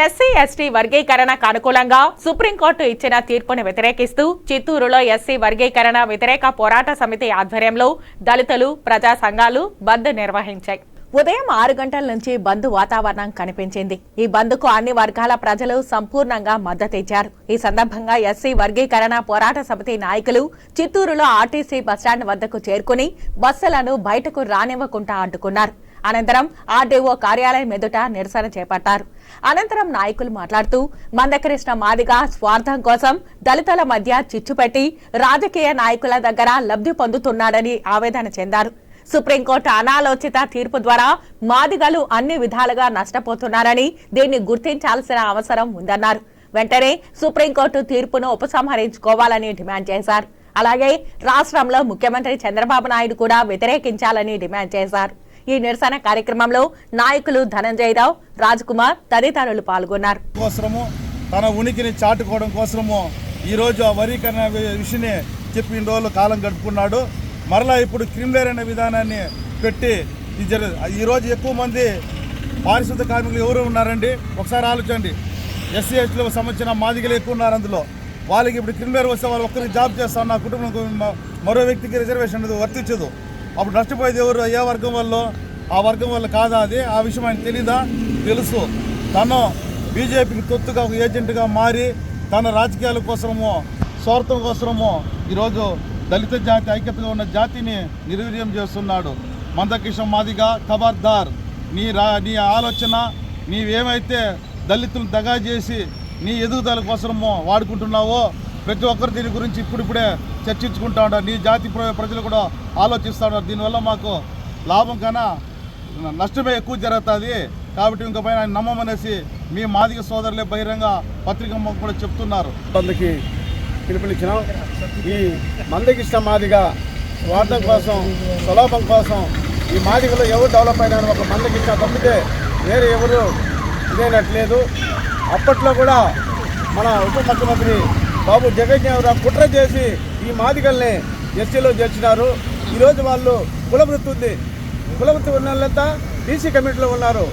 SC ST వర్గీకరణకు అనుకూలంగా supreme court ఇచ్చిన తీర్పును వ్యతిరేకిస్తూ చిత్తూరులో ఎస్సీ వర్గీకరణ వ్యతిరేక పోరాట సమితి ఆధ్వర్యంలో దళితులు ప్రజా సంఘాలు బంద్ నిర్వహించాయి. ఉదయం ఆరు గంటల నుంచి బంద్ వాతావరణం కనిపించింది. ఈ బంద్కు అన్ని వర్గాల ప్రజలు సంపూర్ణంగా మద్దతిచ్చారు. ఈ సందర్భంగా ఎస్సీ వర్గీకరణ పోరాట సమితి నాయకులు చిత్తూరులో ఆర్టీసీ బస్టాండ్ వద్దకు చేరుకుని బస్సులను బయటకు రానివ్వకుండా అడ్డుకున్నారు అనంతరం ఆర్డీఓ కార్యాలయం ఎదుట నిరసన చేపట్టారు. అనంతరం నాయకులు మాట్లాడుతూ మందకృష్ణ మాదిగా స్వార్థం కోసం దళితుల మధ్య చిచ్చు పెట్టి రాజకీయ నాయకుల దగ్గర లబ్ధి పొందుతున్నాడని ఆవేదన చెందారు. సుప్రీంకోర్టు అనాలోచిత తీర్పు ద్వారా మాదిగలు అన్ని విధాలుగా నష్టపోతున్నారని దీన్ని గుర్తించాల్సిన అవసరం ఉందన్నారు. వెంటనే సుప్రీంకోర్టు తీర్పును ఉపసంహరించుకోవాలని డిమాండ్ చేశారు. అలాగే రాష్ట్రంలో ముఖ్యమంత్రి చంద్రబాబు నాయుడు కూడా వ్యతిరేకించాలని డిమాండ్ చేశారు. ఈ నిరసన కార్యక్రమంలో నాయకులు ధనంజయరావు రాజ్కుమార్ తదితరులు పాల్గొన్నారు. తన ఉనికిని చాటుకోవడం కోసము ఈరోజు ఆ వరీకరణ విషయని చెప్పిన రోజులు కాలం గడుపుకున్నాడు. మరలా ఇప్పుడు క్రిమిలేర్ అనే విధానాన్ని పెట్టి ఈరోజు ఎక్కువ మంది పారిశుద్ధ కార్మికులు ఎవరు ఉన్నారండి? ఒకసారి ఆలోచండి ఎస్సీ ఎస్టీలకు సంబంధించిన మాదిగలు ఎక్కువ ఉన్నారు అందులో. వాళ్ళకి ఇప్పుడు క్రిమిలేర్ వస్తే వాళ్ళు ఒక్కరికి జాబ్ చేస్తా నా కుటుంబం మరో వ్యక్తికి రిజర్వేషన్ వర్తించదు. అప్పుడు నష్టపోయేది ఎవరు? ఏ వర్గం వల్ల? ఆ వర్గం వల్ల కాదా అది? ఆ విషయం ఆయన తెలీదా? తెలుసు. తను బీజేపీకి తొత్తుగా ఒక ఏజెంట్గా మారి తన రాజకీయాల కోసము స్వార్థం కోసము ఈరోజు దళిత జాతి ఐక్యతగా ఉన్న జాతిని నిర్వీర్యం చేస్తున్నాడు. మందకిషం మాదిగా ఖబర్దార్. నీ రా నీ ఆలోచన నీవేమైతే దళితులు దగా చేసి నీ ఎదుగుదల కోసము వాడుకుంటున్నావో ప్రతి ఒక్కరు దీని గురించి ఇప్పుడిప్పుడే చర్చించుకుంటా ఉన్నారు నీ జాతి ప్రజలు కూడా ఆలోచిస్తూ ఉన్నారు. దీనివల్ల మాకు లాభం కన్నా నష్టమే ఎక్కువ జరుగుతుంది. కాబట్టి ఇంక పైన ఆయన నమ్మమనేసి మీ మాదిగ సోదరులే బహిరంగ పత్రిక కూడా చెప్తున్నారు. బంద్కి పిలుపునిచ్చినాం ఈ మందకిష్ట మాదిగ స్వార్థం కోసం సులభం కోసం ఈ మాదిగలో ఎవరు డెవలప్ అయినా ఒక మందకిష్ట తప్పితే వేరే ఎవరు ఇదైనట్లేదు అప్పట్లో కూడా మన ఉప ముఖ్యమంత్రి బాబు జగజ్ఞావరావు కుట్ర చేసి ఈ మాదిగల్ని ఎస్సీలో చేర్చినారు. ఈరోజు వాళ్ళు కులవృత్తి ఉంది. కులవృత్తి ఉన్న బీసీ కమిటీలో ఉన్నారు.